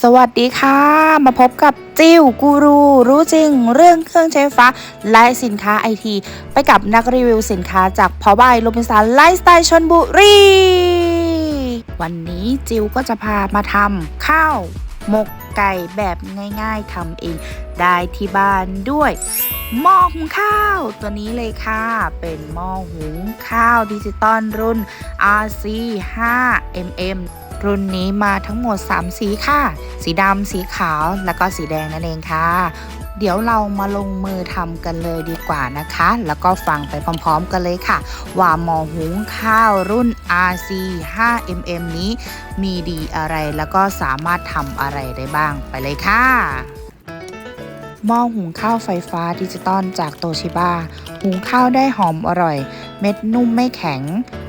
สวัสดีค่ะ มาพบกับจิ้วกูรูรู้จริง เรื่องเครื่องใช้ไฟฟ้าและสินค้าไอที ไปกับนักรีวิวสินค้าจากพอบายโรบินสันไลฟ์สไตล์ชนบุรี วันนี้จิวก็จะพามาทำข้าวหมกไก่แบบง่าย ๆทำเองได้ที่บ้านด้วยหม้อหุงข้าวตัวนี้เลยค่ะ เป็นหม้อหุงข้าวดิจิตอลรุ่น RC 5 mm รุ่นนี้มาทั้งหมด 3 สีค่ะ สีดำสีขาวแล้วก็สีแดงนั่นเองค่ะ เดี๋ยวเรามาลงมือทำกันเลยดีกว่านะคะ แล้วก็ฟังไปพร้อมๆกันเลยค่ะ ว่าหม้อหุงข้าวรุ่น RC 5 mm นี้ มีดีอะไรแล้วก็สามารถทำอะไรได้บ้างไปเลยค่ะหม้อหุงข้าวไฟฟ้าดิจิตอลจากโตชิบ a หุงข้าวได้หอมอร่อย เม็ดนุ่มไม่แข็ง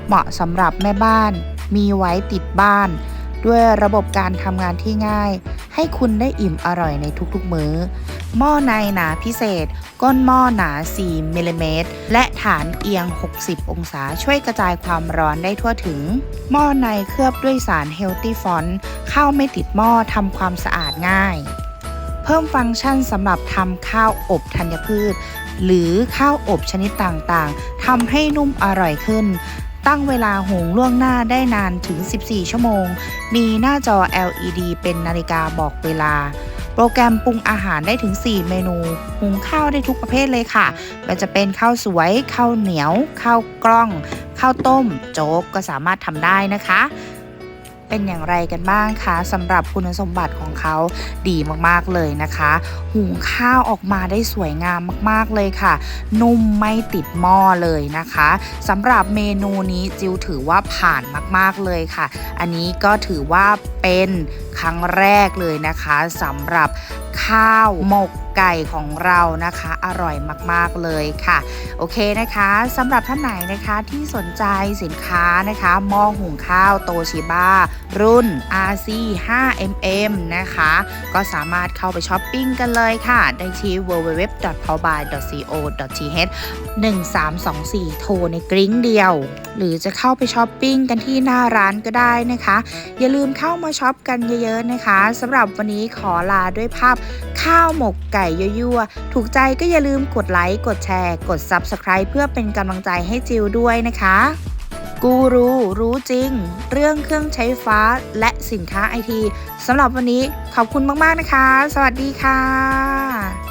เหมาะสำหรับแม่บ้าน มีไว้ติดบ้าน ด้วยระบบการทำงานที่ง่าย ให้คุณได้อิ่มอร่อยในทุกๆมื้อ หม้อในหนาพิเศษ ก้นหม้อหนา 4มิลลิเมตรและฐานเอียง 60 องศาช่วยกระจายความร้อนได้ทั่วถึง หม้อในเคลือบด้วยสาร Healthy Font ข้าวไม่ติดหม้อทำความสะอาดง่าย เพิ่มฟังก์ชันสำหรับทำข้าวอบธัญพืช หรือข้าวอบชนิดต่างๆทำให้นุ่มอร่อยขึ้น ตั้งเวลาหุงล่วงหน้าได้นานถึง 14 ชั่วโมง มีหน้าจอ LED เป็นนาฬิกาบอกเวลา โปรแกรมปรุงอาหารได้ถึง 4 เมนู หุงข้าวได้ทุกประเภทเลยค่ะไมันจะเป็นข้าวสวย ข้าวเหนียว ข้าวกล้อง ข้าวต้ม โจ๊กก็สามารถทำได้นะคะ เป็นอย่างไรกันบ้างคะสำหรับคุณสมบัติของเขาดีมากๆเลยนะคะ หุงข้าวออกมาได้สวยงามมากๆเลยค่ะ นุ่มไม่ติดหม้อเลยนะคะสำหรับเมนูนี้จิวถือว่าผ่านมากๆเลยค่ะ อันนี้ก็ถือว่าเป็นครั้งแรกเลยนะคะสำหรับ ข้าวหมกไก่ของเรานะคะ อร่อยมากๆเลยค่ะ โอเคนะคะสำหรับท่านไหนนะคะที่สนใจสินค้านะคะหม้อหุงข้าวโตชิบ a รุ่น RC 5 mm นะคะ ก็สามารถเข้าไปช้อปปิ้งกันเลยค่ะ ได้ที่ www.powby.co.th 1324 โทรในกริ้งเดียว หรือจะเข้าไปช้อปปิ้งกันที่หน้าร้านก็ได้นะคะ อย่าลืมเข้ามาช็อปกันเยอะๆนะคะสำหรับวันนี้ขอลาด้วยภาพข้าวหมกไก่ยั่วๆ ถูกใจก็อย่าลืมกดไลค์ กดแชร์ กด Subscribe เพื่อเป็นกำลังใจให้จิวด้วยนะคะ กูรูรู้จริง เรื่องเครื่องใช้ฟ้าและสินค้าไอทีสำหรับวันนี้ขอบคุณมากๆนะคะ สวัสดีค่ะ